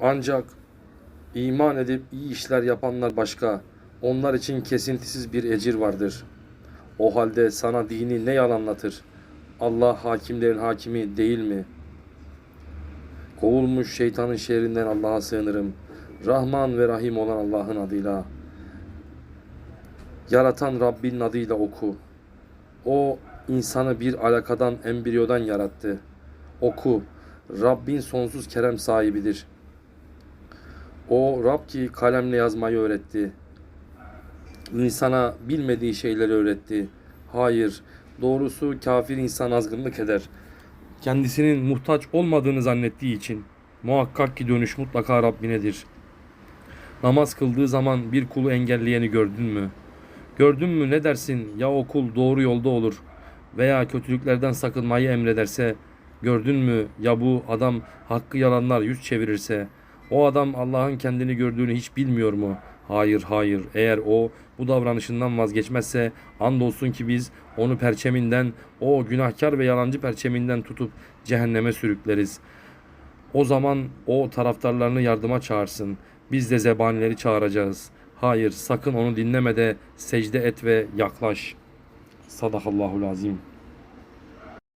Ancak iman edip iyi işler yapanlar başka. Onlar için kesintisiz bir ecir vardır. O halde sana dini ne yalanlatır? Allah hakimlerin hakimi değil mi? Kovulmuş şeytanın şerrinden Allah'a sığınırım. Rahman ve Rahim olan Allah'ın adıyla. Yaratan Rabbin adıyla oku. O insanı bir alakadan, embriyodan yarattı. Oku. Rabbin sonsuz kerem sahibidir. O Rab ki kalemle yazmayı öğretti. İnsana bilmediği şeyleri öğretti. Hayır, doğrusu kafir insan azgınlık eder. Kendisinin muhtaç olmadığını zannettiği için muhakkak ki dönüş mutlaka Rabbinedir. Namaz kıldığı zaman bir kulu engelleyeni gördün mü? Gördün mü ne dersin ya o kul doğru yolda olur veya kötülüklerden sakınmayı emrederse gördün mü ya bu adam hakkı yalanlar yüz çevirirse o adam Allah'ın kendini gördüğünü hiç bilmiyor mu? Hayır hayır eğer o bu davranışından vazgeçmezse andolsun ki biz onu perçeminden o günahkar ve yalancı perçeminden tutup cehenneme sürükleriz. O zaman o taraftarlarını yardıma çağırsın. Biz de zebanileri çağıracağız. Hayır sakın onu dinleme de secde et ve yaklaş. Sadakallahul azim.